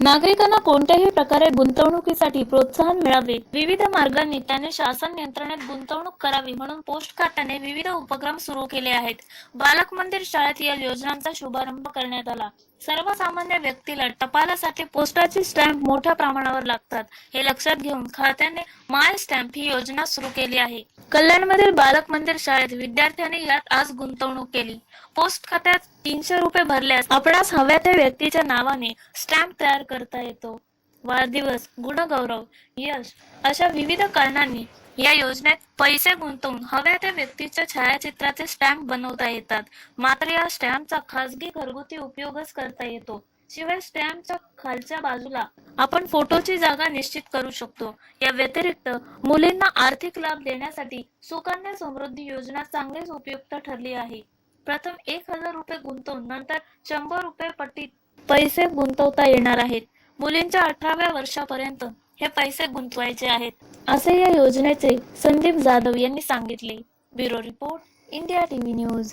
नागरिकांना कोणत्याही प्रकारे गुंतवणुकीसाठी प्रोत्साहन मिळावे. विविध मार्गांनी त्याने शासन यंत्रणेत गुंतवणूक करावी म्हणून पोस्ट खात्याने विविध उपक्रम सुरू केले आहेत. बालक मंदिर शाळेत या योजनांचा शुभारंभ करण्यात आला. सर्वसामान्य व्यक्तीला टपालासाठी पोस्टाचे स्टॅम्प मोठ्या प्रमाणावर लागतात. हे लक्षात घेऊन खात्याने माय स्टॅम्प ही योजना सुरू केली आहे. कल्याणमधील बालक मंदिर शाळेत विद्यार्थ्यांनी यात आज गुंतवणूक केली. पोस्ट खात्यात तीनशे रुपये भरल्यास आपणास हव्या त्या व्यक्तीच्या नावाने स्टॅम्प तयार करता येतो. वाढदिवस गुणगौरव यश अशा विविध कारणांनी या योजनेत पैसे गुंतवून हव्या त्या व्यक्तीच्या छायाचित्राचे स्टॅम्प बनवता येतात. मात्र या स्टॅम्पचा खासगी घरगुती उपयोगच करता येतो. शिवाय स्टॅम्पच्या खालच्या बाजूला आपण फोटोची जागा निश्चित करू शकतो. या व्यतिरिक्त मुलींना आर्थिक लाभ देण्यासाठी सुकन्या समृद्धी योजना चांगलीच उपयुक्त ठरली आहे. प्रथम एक हजार रुपये गुंतवून नंतर शंभर रुपये पट्टीत पैसे गुंतवता येणार आहेत. मुलींच्या अठराव्या वर्षापर्यंत हे पैसे गुंतवायचे आहेत. असे या योजनेचे संदीप जाधव यांनी सांगितले. Bureau report India TV news.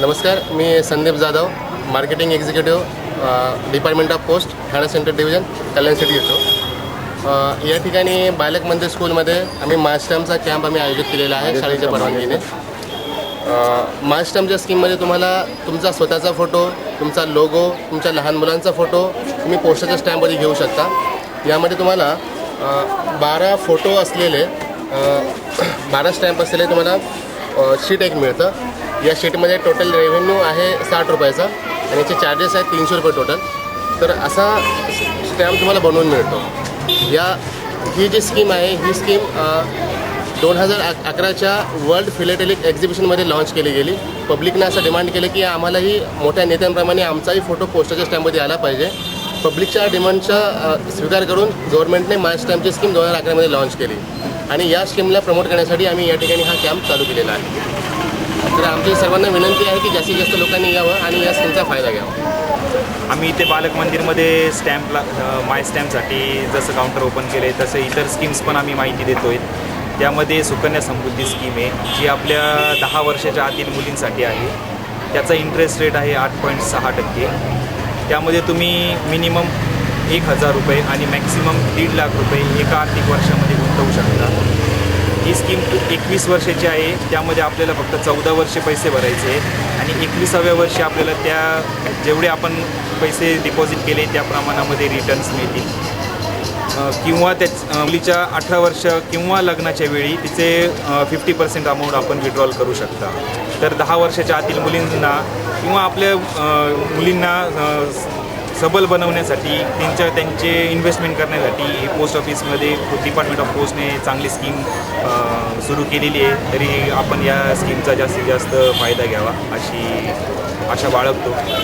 नमस्कार मी Sandeep Jadhav marketing executive department of post Thane central division Kalyan city येतो. या ठिकाणी बालक मंदिर स्कूलमध्ये आम्ही मास्टमचा कॅम्प आम्ही आयोजित केलेला आहे शाळेच्या परवानगीने. मास्टमच्या स्कीममध्ये तुम्हाला तुमचा स्वतःचा फोटो तुमचा लोगो तुमच्या लहान मुलांचा फोटो तुम्ही पोस्टाच्या स्टॅम्पमध्ये घेऊ शकता. यामध्ये तुम्हाला बारा फोटो असलेले बारा स्टॅम्प असलेले तुम्हाला शीट एक मिळतं. या शीटमध्ये टोटल रेव्हेन्यू आहे साठ रुपयाचा आणि याचे चार्जेस आहेत तीनशे रुपये टोटल तर असा स्टॅम्प तुम्हाला बनवून मिळतो. या ही जी स्कीम आहे ही स्कीम दोन हजार अक अकराच्या वर्ल्ड फिलेटेलिक एक्झिबिशनमध्ये लॉन्च केली गेली. पब्लिकने असं डिमांड केलं की आम्हालाही मोठ्या नेत्यांप्रमाणे आमचाही फोटो पोस्टरच्या स्टॅम्पमध्ये आला पाहिजे. पब्लिकच्या डिमांडचा स्वीकार करून गव्हर्नमेंटने माय स्टॅम्पची स्कीम दोन हजार अकरामध्ये लॉन्च केली. आणि या स्कीमला प्रमोट करण्यासाठी आम्ही या ठिकाणी हा कॅम्प चालू केलेला आहे. तर आमची सर्वांना विनंती आहे की जास्तीत जास्त लोकांनी यावं आणि या स्कीमचा फायदा घ्यावा. आम्ही इथे बालक मंदिरमध्ये स्टॅम्पला माय स्टॅम्पसाठी जसं काउंटर ओपन केले तसं इतर स्कीम्स पण आम्ही माहिती देतो आहे त्यामध्ये सुकन्या समृद्धी स्कीम आहे जी आपल्या दहा वर्षाच्या आतील मुलींसाठी आहे. त्याचा इंटरेस्ट रेट आहे आठ पॉईंट सहा टक्के. त्यामध्ये तुम्ही मिनिमम एक हजार रुपये आणि मॅक्सिमम दीड लाख रुपये एका आर्थिक वर्षामध्ये गुंतवू शकता. ही स्कीम एकवीस वर्षाची आहे. त्यामध्ये आपल्याला फक्त चौदा वर्षे पैसे भरायचे आहेत आणि एकविसाव्या वर्षी आपल्याला त्या जेवढे आपण पैसे डिपॉझिट केले त्या प्रमाणामध्ये रिटर्न्स मिळतील. किंवा त्या मुलीच्या अठरा वर्ष किंवा लग्नाच्या वेळी तिचे फिफ्टी पर्सेंट अमाऊंट आपण विड्रॉल करू शकता. तर दहा वर्षाच्या आतील मुलींना किंवा आपल्या मुलींना सबल बनवण्यासाठी त्यांच्या त्यांचे इन्व्हेस्टमेंट करण्यासाठी पोस्ट ऑफिसमध्ये डिपार्टमेंट ऑफ पोस्टने चांगली स्कीम सुरू केलेली आहे. तरी आपण या स्कीमचा जास्तीत जास्त फायदा घ्यावा अशी आशा बाळगतो.